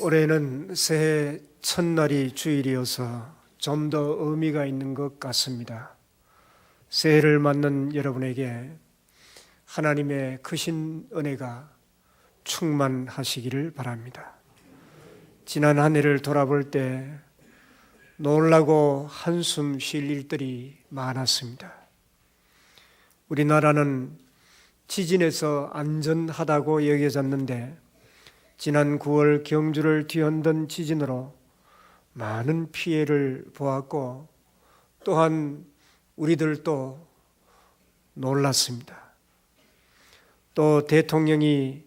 올해는 새해 첫날이 주일이어서 좀 더 의미가 있는 것 같습니다. 새해를 맞는 여러분에게 하나님의 크신 은혜가 충만하시기를 바랍니다. 지난 한 해를 돌아볼 때 놀라고 한숨 쉴 일들이 많았습니다. 우리나라는 지진에서 안전하다고 여겨졌는데 지난 9월 경주를 뒤흔든 지진으로 많은 피해를 보았고 또한 우리들도 놀랐습니다. 또 대통령이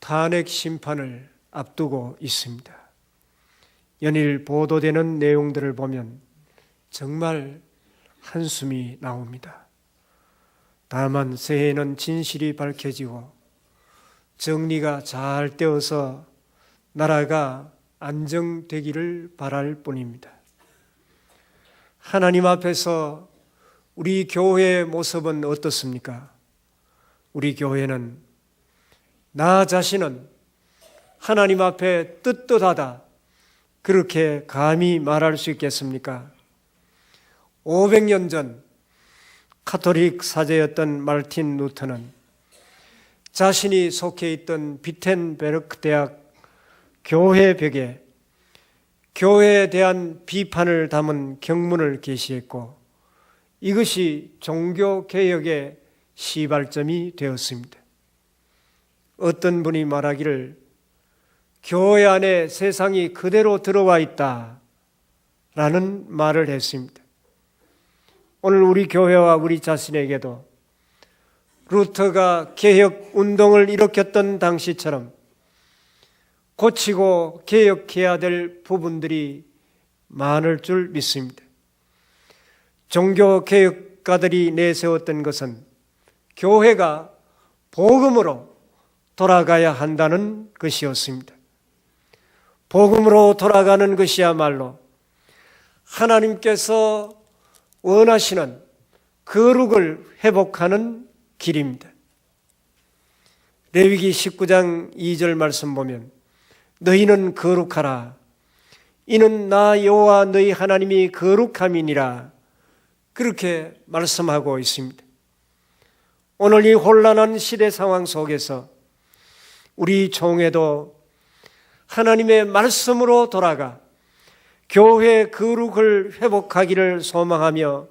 탄핵 심판을 앞두고 있습니다. 연일 보도되는 내용들을 보면 정말 한숨이 나옵니다. 다만 새해에는 진실이 밝혀지고 정리가 잘 되어서 나라가 안정되기를 바랄 뿐입니다. 하나님 앞에서 우리 교회의 모습은 어떻습니까? 우리 교회는 나 자신은 하나님 앞에 떳떳하다. 그렇게 감히 말할 수 있겠습니까? 500년 전 카톨릭 사제였던 말틴 루터는 자신이 속해 있던 비텐베르크 대학 교회 벽에 교회에 대한 비판을 담은 경문을 게시했고 이것이 종교 개혁의 시발점이 되었습니다. 어떤 분이 말하기를 교회 안에 세상이 그대로 들어와 있다 라는 말을 했습니다. 오늘 우리 교회와 우리 자신에게도 루터가 개혁 운동을 일으켰던 당시처럼 고치고 개혁해야 될 부분들이 많을 줄 믿습니다. 종교 개혁가들이 내세웠던 것은 교회가 복음으로 돌아가야 한다는 것이었습니다. 복음으로 돌아가는 것이야말로 하나님께서 원하시는 거룩을 회복하는 길입니다. 레위기 19장 2절 말씀 보면 너희는 거룩하라. 이는 나 여호와 너희 하나님이 거룩함이니라. 그렇게 말씀하고 있습니다. 오늘 이 혼란한 시대 상황 속에서 우리 종에도 하나님의 말씀으로 돌아가 교회 거룩을 회복하기를 소망하며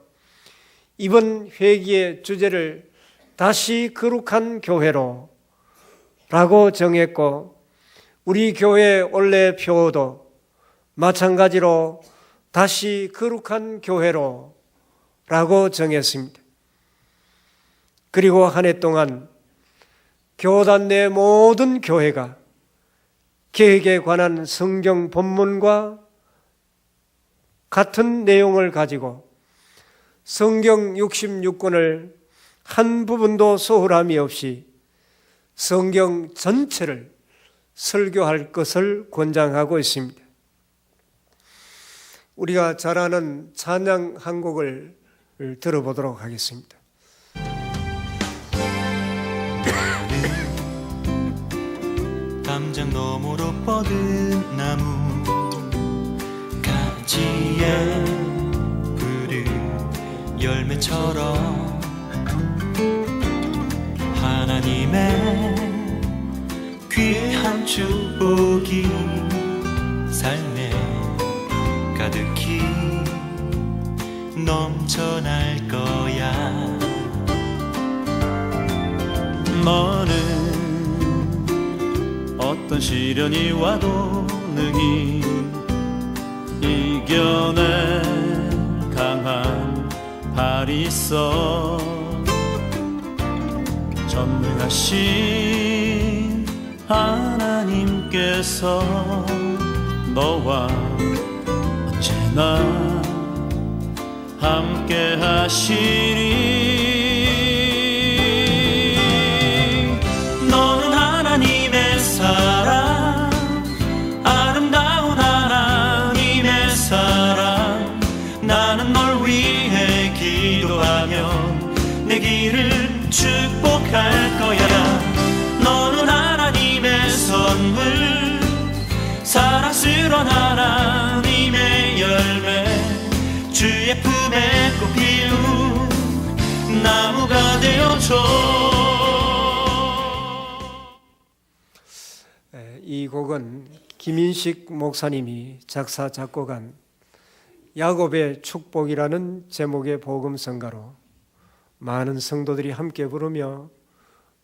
이번 회기의 주제를 다시 거룩한 교회로 라고 정했고 우리 교회 원래 표도 마찬가지로 다시 거룩한 교회로 라고 정했습니다. 그리고 한 해 동안 교단 내 모든 교회가 계획에 관한 성경 본문과 같은 내용을 가지고 성경 66권을 한 부분도 소홀함이 없이 성경 전체를 설교할 것을 권장하고 있습니다. 우리가 잘 아는 찬양 한 곡을 들어보도록 하겠습니다. 담장 너머로 뻗은 나무 가지에 푸른 열매처럼 하나님의 귀한 축복이 삶에 가득히 넘쳐날 거야. 너는 어떤 시련이 와도 능히 이겨낼 강한 발이 있어 전능하신 하나님께서 너와 언제나 함께 하시니 사랑스런 하나님의 열매 주의 품에 꽃 피운 나무가 되어줘 에, 이 곡은 김인식 목사님이 작사 작곡한 야곱의 축복이라는 제목의 복음성가로 많은 성도들이 함께 부르며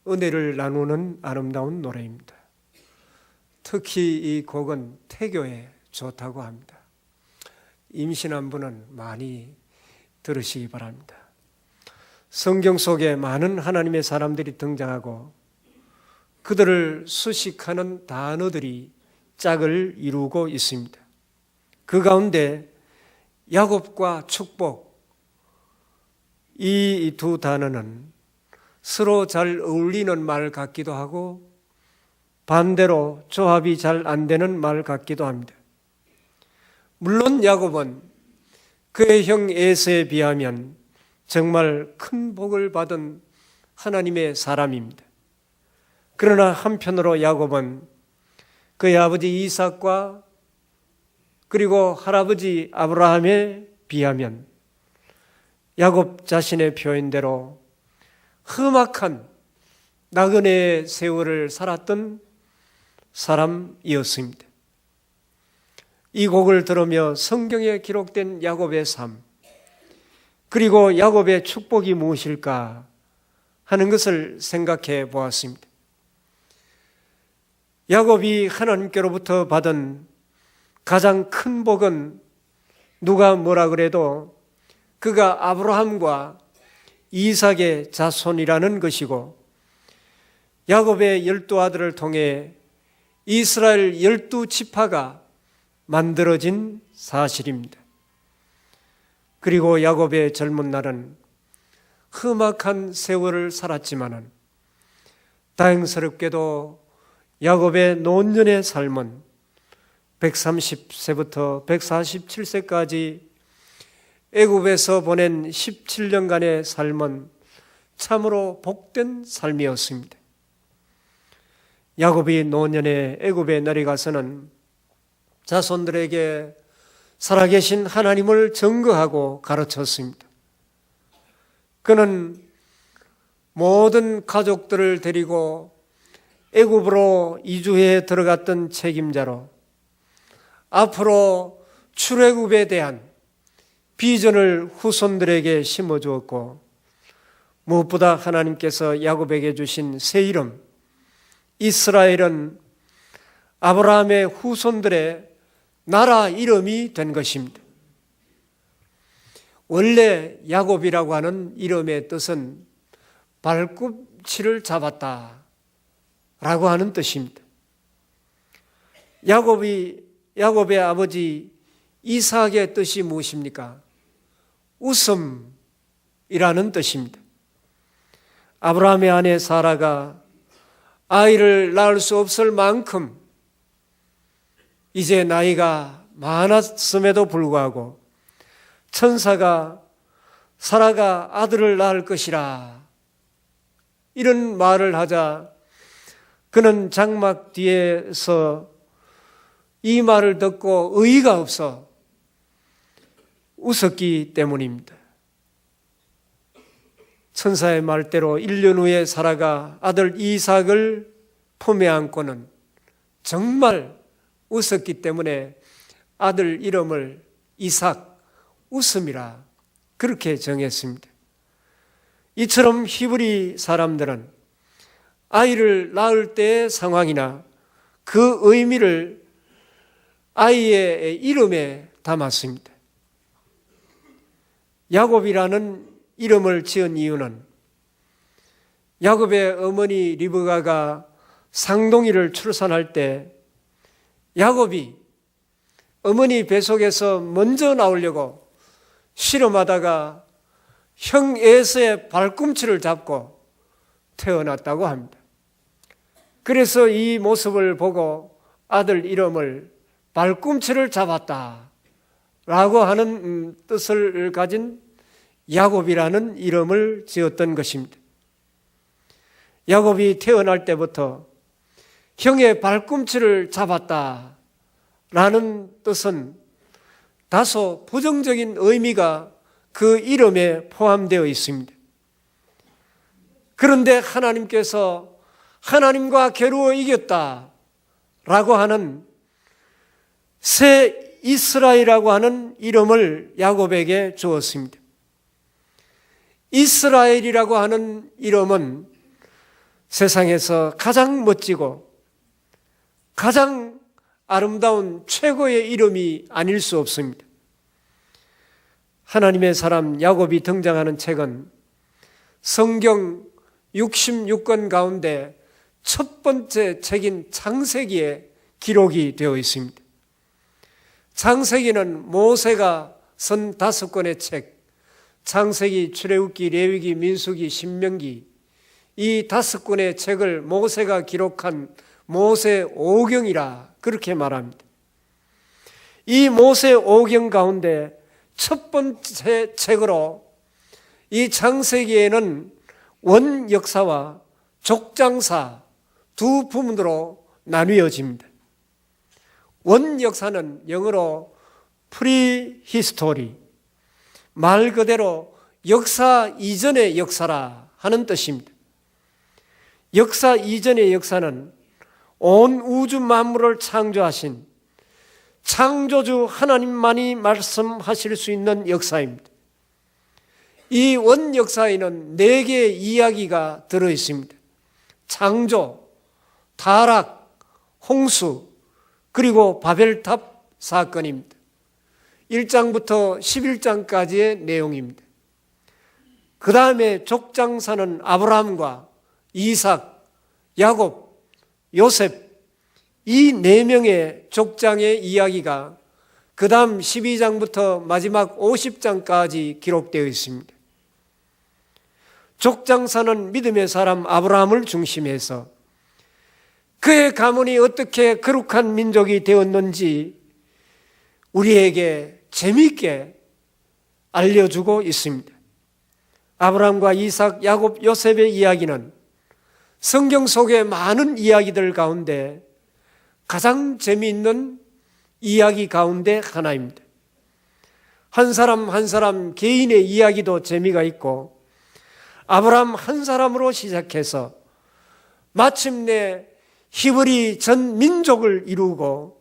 은혜를 나누는 아름다운 노래입니다. 특히 이 곡은 태교에 좋다고 합니다. 임신한 분은 많이 들으시기 바랍니다. 성경 속에 많은 하나님의 사람들이 등장하고 그들을 수식하는 단어들이 짝을 이루고 있습니다. 그 가운데 야곱과 축복 이 두 단어는 서로 잘 어울리는 말 같기도 하고 반대로 조합이 잘 안 되는 말 같기도 합니다. 물론 야곱은 그의 형 에서에 비하면 정말 큰 복을 받은 하나님의 사람입니다. 그러나 한편으로 야곱은 그의 아버지 이삭과 그리고 할아버지 아브라함에 비하면 야곱 자신의 표현대로 험악한 나그네의 세월을 살았던 사람이었습니다. 이 곡을 들으며 성경에 기록된 야곱의 삶, 그리고 야곱의 축복이 무엇일까 하는 것을 생각해 보았습니다. 야곱이 하나님께로부터 받은 가장 큰 복은 누가 뭐라 그래도 그가 아브라함과 이삭의 자손이라는 것이고 야곱의 열두 아들을 통해 이스라엘 열두 지파가 만들어진 사실입니다. 그리고 야곱의 젊은 날은 험악한 세월을 살았지만은 다행스럽게도 야곱의 노년의 삶은 130세부터 147세까지 애굽에서 보낸 17년간의 삶은 참으로 복된 삶이었습니다. 야곱이 노년에 애굽에 내려가서는 자손들에게 살아계신 하나님을 증거하고 가르쳤습니다. 그는 모든 가족들을 데리고 애굽으로 이주해 들어갔던 책임자로 앞으로 출애굽에 대한 비전을 후손들에게 심어 주었고 무엇보다 하나님께서 야곱에게 주신 새 이름 이스라엘은 아브라함의 후손들의 나라 이름이 된 것입니다. 원래 야곱이라고 하는 이름의 뜻은 발꿈치를 잡았다 라고 하는 뜻입니다. 야곱이 야곱의 아버지 이삭의 뜻이 무엇입니까? 웃음이라는 뜻입니다. 아브라함의 아내 사라가 아이를 낳을 수 없을 만큼 이제 나이가 많았음에도 불구하고 천사가 사라가 아들을 낳을 것이라 이런 말을 하자 그는 장막 뒤에서 이 말을 듣고 의의가 없어 웃었기 때문입니다. 천사의 말대로 1년 후에 사라가 아들 이삭을 품에 안고는 정말 웃었기 때문에 아들 이름을 이삭 웃음이라 그렇게 정했습니다. 이처럼 히브리 사람들은 아이를 낳을 때의 상황이나 그 의미를 아이의 이름에 담았습니다. 야곱이라는 이름을 지은 이유는 야곱의 어머니 리브가가 상동이를 출산할 때 야곱이 어머니 뱃속에서 먼저 나오려고 실험하다가 형 에서의 발꿈치를 잡고 태어났다고 합니다. 그래서 이 모습을 보고 아들 이름을 발꿈치를 잡았다. 라고 하는 음, 뜻을 가진 야곱이라는 이름을 지었던 것입니다. 야곱이 태어날 때부터 형의 발꿈치를 잡았다. 라는 뜻은 다소 부정적인 의미가 그 이름에 포함되어 있습니다. 그런데 하나님께서 하나님과 겨루어 이겼다 라고 하는 새 이스라엘이라고 하는 이름을 야곱에게 주었습니다. 이스라엘이라고 하는 이름은 세상에서 가장 멋지고 가장 아름다운 최고의 이름이 아닐 수 없습니다. 하나님의 사람 야곱이 등장하는 책은 성경 66권 가운데 첫 번째 책인 창세기에 기록이 되어 있습니다. 창세기는 모세가 쓴 다섯 권의 책, 창세기, 출애굽기, 레위기, 민수기, 신명기 이 다섯 권의 책을 모세가 기록한 모세 오경이라 그렇게 말합니다. 이 모세 오경 가운데 첫 번째 책으로 이 창세기에는 원 역사와 족장사 두 부문으로 나뉘어집니다. 원 역사는 영어로 프리히스토리 말 그대로 역사 이전의 역사라 하는 뜻입니다. 역사 이전의 역사는 온 우주 만물을 창조하신 창조주 하나님만이 말씀하실 수 있는 역사입니다. 이 원 역사에는 네 개의 이야기가 들어 있습니다. 창조, 타락, 홍수, 그리고 바벨탑 사건입니다. 1장부터 11장까지의 내용입니다. 그 다음에 족장사는 아브라함과 이삭, 야곱, 요셉 이 네 명의 족장의 이야기가 그 다음 12장부터 마지막 50장까지 기록되어 있습니다. 족장사는 믿음의 사람 아브라함을 중심해서 그의 가문이 어떻게 거룩한 민족이 되었는지 우리에게 재미있게 알려주고 있습니다. 아브라함과 이삭, 야곱, 요셉의 이야기는 성경 속의 많은 이야기들 가운데 가장 재미있는 이야기 가운데 하나입니다. 한 사람 한 사람 개인의 이야기도 재미가 있고 아브라함 한 사람으로 시작해서 마침내 히브리 전 민족을 이루고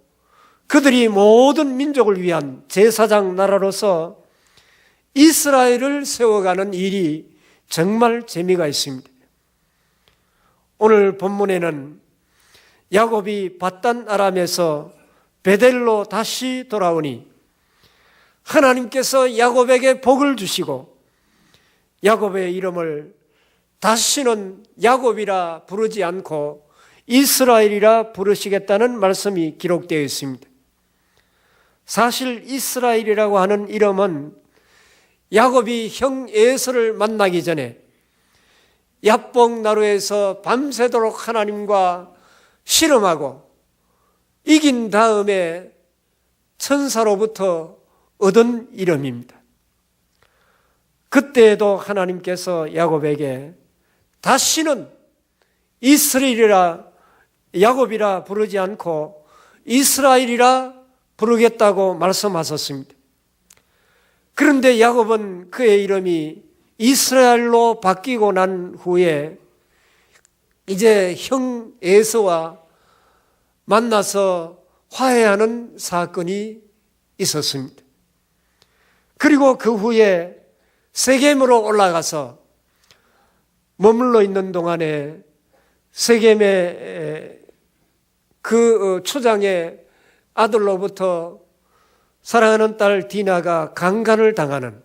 그들이 모든 민족을 위한 제사장 나라로서 이스라엘을 세워가는 일이 정말 재미가 있습니다. 오늘 본문에는 야곱이 바단 아람에서 베델로 다시 돌아오니 하나님께서 야곱에게 복을 주시고 야곱의 이름을 다시는 야곱이라 부르지 않고 이스라엘이라 부르시겠다는 말씀이 기록되어 있습니다. 사실 이스라엘이라고 하는 이름은 야곱이 형 에서를 만나기 전에 야복 나루에서 밤새도록 하나님과 실험하고 이긴 다음에 천사로부터 얻은 이름입니다. 그때에도 하나님께서 야곱에게 다시는 이스라엘이라 야곱이라 부르지 않고 이스라엘이라 부르겠다고 말씀하셨습니다. 그런데 야곱은 그의 이름이 이스라엘로 바뀌고 난 후에 이제 형 에서와 만나서 화해하는 사건이 있었습니다. 그리고 그 후에 세겜으로 올라가서 머물러 있는 동안에 세겜의 그 어, 초장의 아들로부터 사랑하는 딸 디나가 강간을 당하는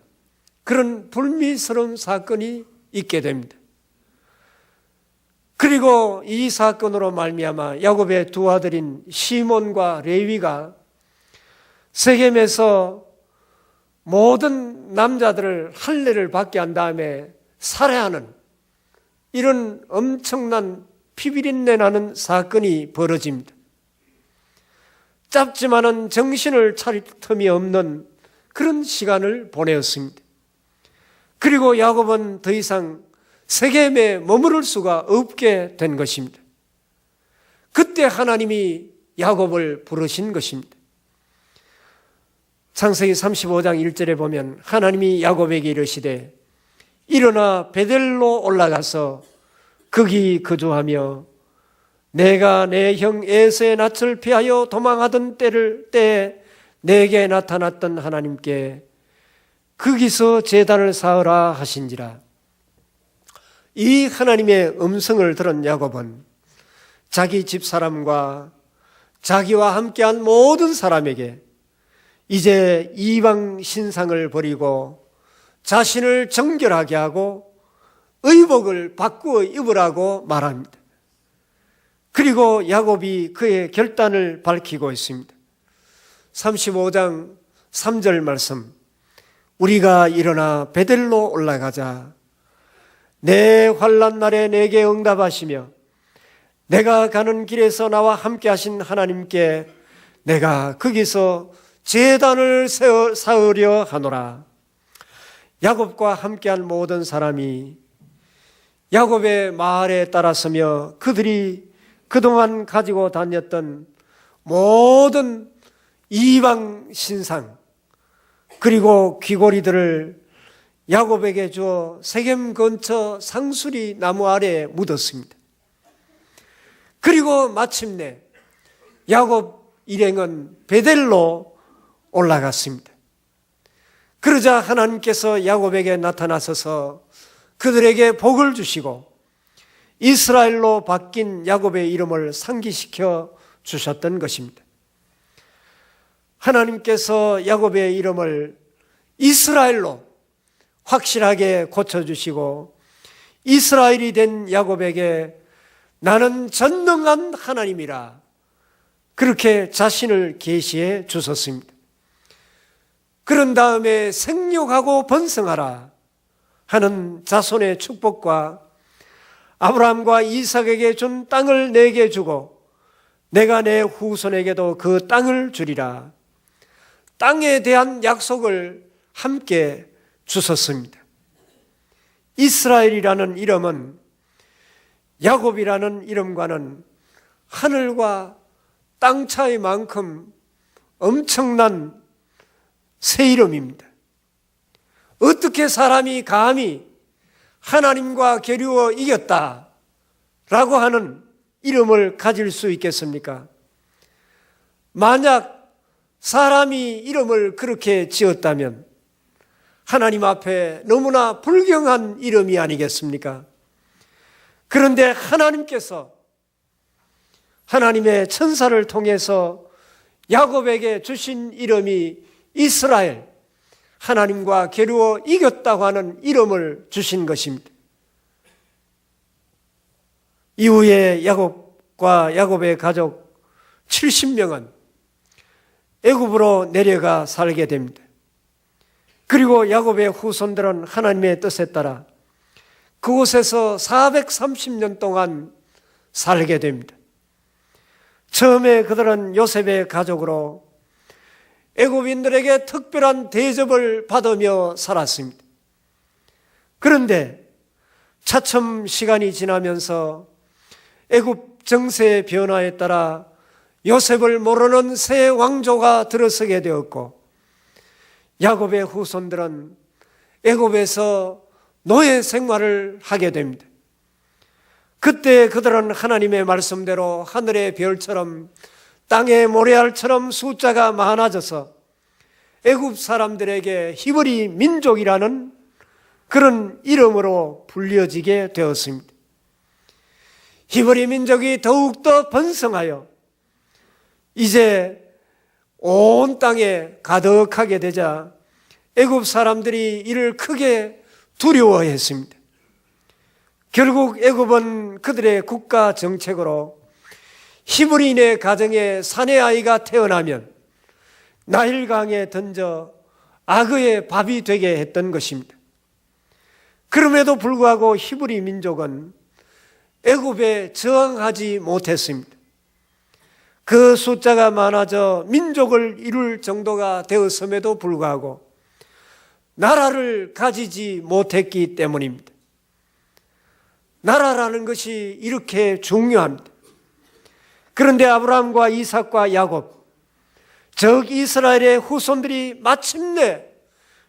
그런 불미스러운 사건이 있게 됩니다. 그리고 이 사건으로 말미암아 야곱의 두 아들인 시몬과 레위가 세겜에서 모든 남자들을 할례를 받게 한 다음에 살해하는 이런 엄청난 피비린내 나는 사건이 벌어집니다. 짧지만은 정신을 차릴 틈이 없는 그런 시간을 보내었습니다. 그리고 야곱은 더 이상 세겜에 머무를 수가 없게 된 것입니다. 그때 하나님이 야곱을 부르신 것입니다. 창세기 35장 1절에 보면 하나님이 야곱에게 이르시되 일어나 베델로 올라가서 거기 거주하며 내가 내 형 에서의 낯을 피하여 도망하던 때를 때에 내게 나타났던 하나님께 거기서 제단을 쌓으라 하신지라 이 하나님의 음성을 들은 야곱은 자기 집 사람과 자기와 함께한 모든 사람에게 이제 이방 신상을 버리고 자신을 정결하게 하고 의복을 바꾸어 입으라고 말합니다. 그리고 야곱이 그의 결단을 밝히고 있습니다. 35장 3절 말씀. 우리가 일어나 베델로 올라가자. 내 환란 날에 내게 응답하시며 내가 가는 길에서 나와 함께 하신 하나님께 내가 거기서 재단을 세워 쌓으려 하노라. 야곱과 함께한 모든 사람이 야곱의 말에 따랐으며 그들이 그동안 가지고 다녔던 모든 이방 신상 그리고 귀고리들을 야곱에게 주어 세겜 근처 상수리 나무 아래에 묻었습니다. 그리고 마침내 야곱 일행은 베델로 올라갔습니다. 그러자 하나님께서 야곱에게 나타나셔서 그들에게 복을 주시고 이스라엘로 바뀐 야곱의 이름을 상기시켜 주셨던 것입니다. 하나님께서 야곱의 이름을 이스라엘로 확실하게 고쳐주시고 이스라엘이 된 야곱에게 나는 전능한 하나님이라 그렇게 자신을 계시해 주셨습니다. 그런 다음에 생육하고 번성하라 하는 자손의 축복과 아브라함과 이삭에게 준 땅을 내게 주고 내가 내 후손에게도 그 땅을 주리라. 땅에 대한 약속을 함께 주셨습니다. 이스라엘이라는 이름은 야곱이라는 이름과는 하늘과 땅 차이만큼 엄청난 새 이름입니다. 어떻게 사람이 감히 하나님과 겨루어 이겼다 라고 하는 이름을 가질 수 있겠습니까? 만약 사람이 이름을 그렇게 지었다면 하나님 앞에 너무나 불경한 이름이 아니겠습니까? 그런데 하나님께서 하나님의 천사를 통해서 야곱에게 주신 이름이 이스라엘, 하나님과 겨루어 이겼다고 하는 이름을 주신 것입니다. 이후에 야곱과 야곱의 가족 70명은 애굽으로 내려가 살게 됩니다. 그리고 야곱의 후손들은 하나님의 뜻에 따라 그곳에서 430년 동안 살게 됩니다. 처음에 그들은 요셉의 가족으로 애굽인들에게 특별한 대접을 받으며 살았습니다. 그런데 차츰 시간이 지나면서 애굽 정세의 변화에 따라 요셉을 모르는 새 왕조가 들어서게 되었고 야곱의 후손들은 애굽에서 노예 생활을 하게 됩니다. 그때 그들은 하나님의 말씀대로 하늘의 별처럼 땅의 모래알처럼 숫자가 많아져서 애굽 사람들에게 히브리 민족이라는 그런 이름으로 불려지게 되었습니다. 히브리 민족이 더욱더 번성하여 이제 온 땅에 가득하게 되자 애굽 사람들이 이를 크게 두려워했습니다. 결국 애굽은 그들의 국가 정책으로 히브리인의 가정에 사내 아이가 태어나면 나일강에 던져 악의 밥이 되게 했던 것입니다. 그럼에도 불구하고 히브리 민족은 애굽에 저항하지 못했습니다. 그 숫자가 많아져 민족을 이룰 정도가 되었음에도 불구하고 나라를 가지지 못했기 때문입니다. 나라라는 것이 이렇게 중요합니다. 그런데 아브라함과 이삭과 야곱 적 이스라엘의 후손들이 마침내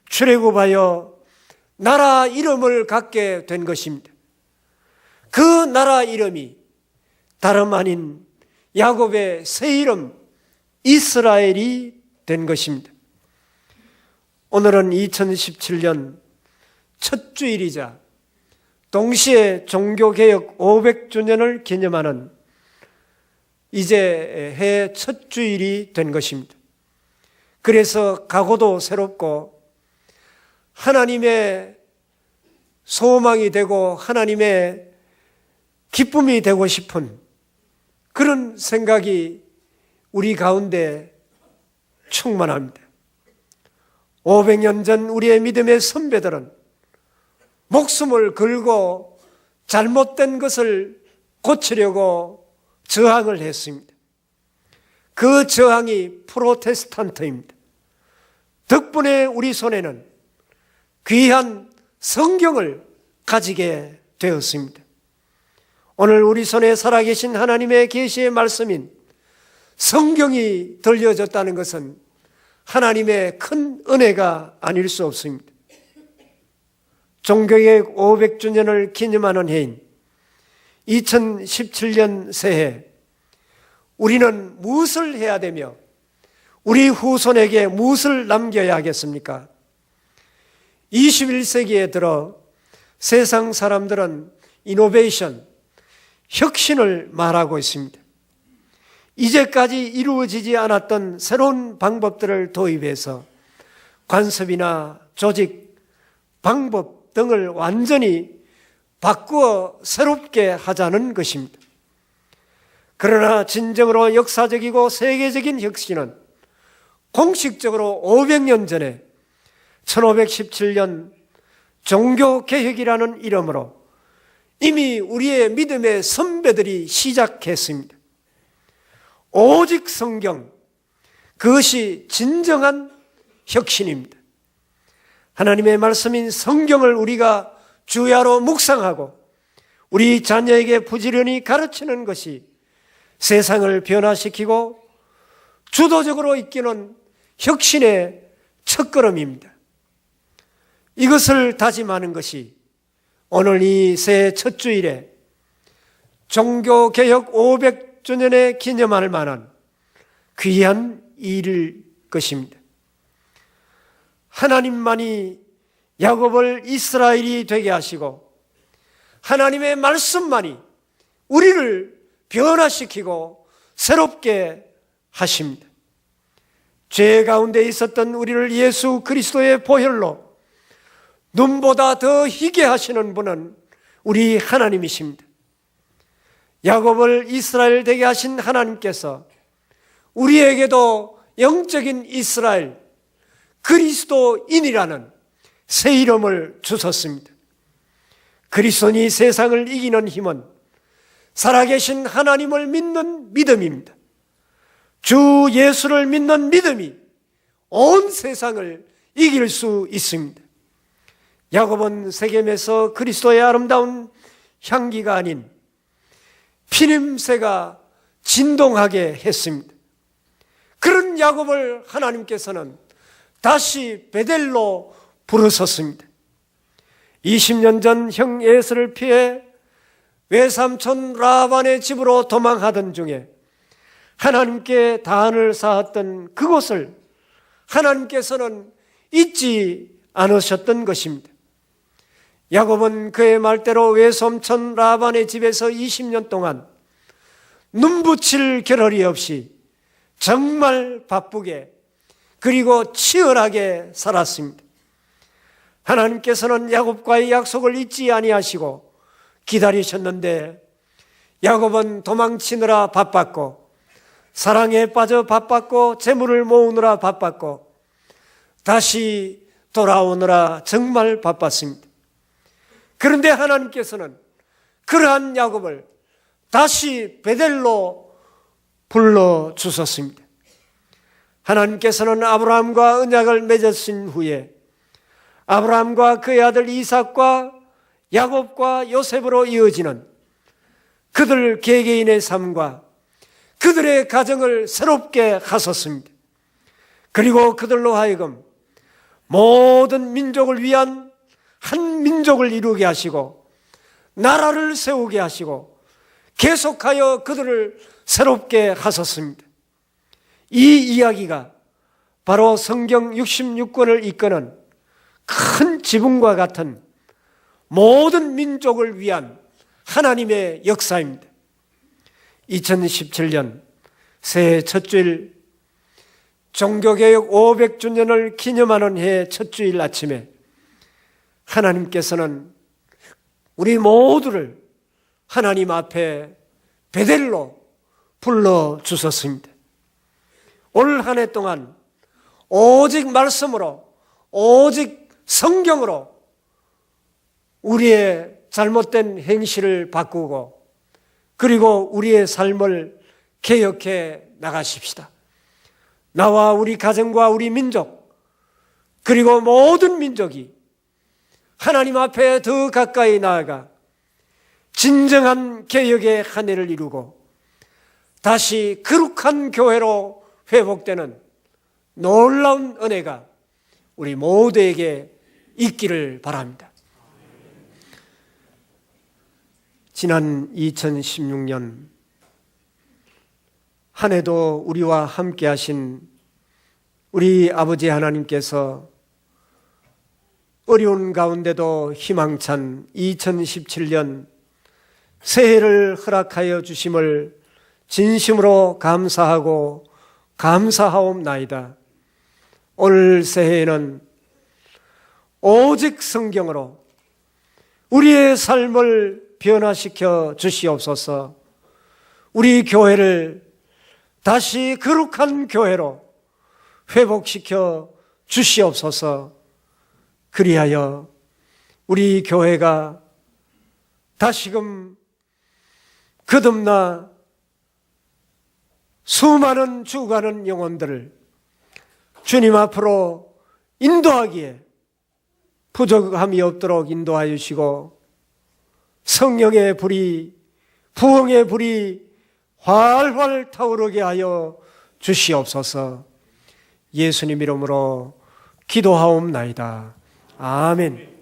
출애굽하여 나라 이름을 갖게 된 것입니다. 그 나라 이름이 다름 아닌 야곱의 새 이름 이스라엘이 된 것입니다. 오늘은 2017년 첫 주일이자 동시에 종교개혁 500주년을 기념하는 이제 해 첫 주일이 된 것입니다. 그래서 각오도 새롭고 하나님의 소망이 되고 하나님의 기쁨이 되고 싶은 그런 생각이 우리 가운데 충만합니다. 500년 전 우리의 믿음의 선배들은 목숨을 걸고 잘못된 것을 고치려고 저항을 했습니다. 그 저항이 프로테스탄트입니다. 덕분에 우리 손에는 귀한 성경을 가지게 되었습니다. 오늘 우리 손에 살아계신 하나님의 계시의 말씀인 성경이 들려졌다는 것은 하나님의 큰 은혜가 아닐 수 없습니다. 종교개혁 500주년을 기념하는 해인 2017년 새해 우리는 무엇을 해야 되며 우리 후손에게 무엇을 남겨야 하겠습니까? 21세기에 들어 세상 사람들은 이노베이션, 혁신을 말하고 있습니다. 이제까지 이루어지지 않았던 새로운 방법들을 도입해서 관습이나 조직, 방법 등을 완전히 바꾸어 새롭게 하자는 것입니다. 그러나 진정으로 역사적이고 세계적인 혁신은 공식적으로 500년 전에 1517년 종교개혁이라는 이름으로 이미 우리의 믿음의 선배들이 시작했습니다. 오직 성경, 그것이 진정한 혁신입니다. 하나님의 말씀인 성경을 우리가 주야로 묵상하고 우리 자녀에게 부지런히 가르치는 것이 세상을 변화시키고 주도적으로 이끄는 혁신의 첫걸음입니다. 이것을 다짐하는 것이 오늘 이 새해 첫 주일에 종교개혁 500주년에 기념할 만한 귀한 일일 것입니다. 하나님만이 야곱을 이스라엘이 되게 하시고 하나님의 말씀만이 우리를 변화시키고 새롭게 하십니다. 죄 가운데 있었던 우리를 예수 그리스도의 보혈로 눈보다 더 희게 하시는 분은 우리 하나님이십니다. 야곱을 이스라엘 되게 하신 하나님께서 우리에게도 영적인 이스라엘 그리스도인이라는 새 이름을 주셨습니다. 그리스도니 세상을 이기는 힘은 살아계신 하나님을 믿는 믿음입니다. 주 예수를 믿는 믿음이 온 세상을 이길 수 있습니다. 야곱은 세겜에서 그리스도의 아름다운 향기가 아닌 피냄새가 진동하게 했습니다. 그런 야곱을 하나님께서는 다시 베델로 부르셨습니다. 20년 전형 에스를 피해 외삼촌 라반의 집으로 도망하던 중에 하나님께 단을 쌓았던 그곳을 하나님께서는 잊지 않으셨던 것입니다. 야곱은 그의 말대로 외삼촌 라반의 집에서 20년 동안 눈붙일 겨를이 없이 정말 바쁘게 그리고 치열하게 살았습니다. 하나님께서는 야곱과의 약속을 잊지 아니하시고 기다리셨는데 야곱은 도망치느라 바빴고 사랑에 빠져 바빴고 재물을 모으느라 바빴고 다시 돌아오느라 정말 바빴습니다. 그런데 하나님께서는 그러한 야곱을 다시 베델로 불러 주셨습니다. 하나님께서는 아브라함과 언약을 맺으신 후에 아브라함과 그의 아들 이삭과 야곱과 요셉으로 이어지는 그들 개개인의 삶과 그들의 가정을 새롭게 하셨습니다. 그리고 그들로 하여금 모든 민족을 위한 한 민족을 이루게 하시고 나라를 세우게 하시고 계속하여 그들을 새롭게 하셨습니다. 이 이야기가 바로 성경 66권을 이끄는 큰 지붕과 같은 모든 민족을 위한 하나님의 역사입니다. 2017년 새해 첫 주일 종교개혁 500주년을 기념하는 해 첫 주일 아침에 하나님께서는 우리 모두를 하나님 앞에 베델로 불러 주셨습니다. 올 한 해 동안 오직 말씀으로 오직 성경으로 우리의 잘못된 행실을 바꾸고 그리고 우리의 삶을 개혁해 나가십시다. 나와 우리 가정과 우리 민족 그리고 모든 민족이 하나님 앞에 더 가까이 나아가 진정한 개혁의 한 해를 이루고 다시 거룩한 교회로 회복되는 놀라운 은혜가 우리 모두에게 있기를 바랍니다. 지난 2016년 한 해도 우리와 함께 하신 우리 아버지 하나님께서 어려운 가운데도 희망찬 2017년 새해를 허락하여 주심을 진심으로 감사하고 감사하옵나이다. 올 새해에는 오직 성경으로 우리의 삶을 변화시켜 주시옵소서. 우리 교회를 다시 거룩한 교회로 회복시켜 주시옵소서. 그리하여 우리 교회가 다시금 거듭나 수많은 죽어가는 영혼들을 주님 앞으로 인도하기에 부족함이 없도록 인도하여 주시고 성령의 불이 부흥의 불이 활활 타오르게 하여 주시옵소서 예수님 이름으로 기도하옵나이다. 아멘.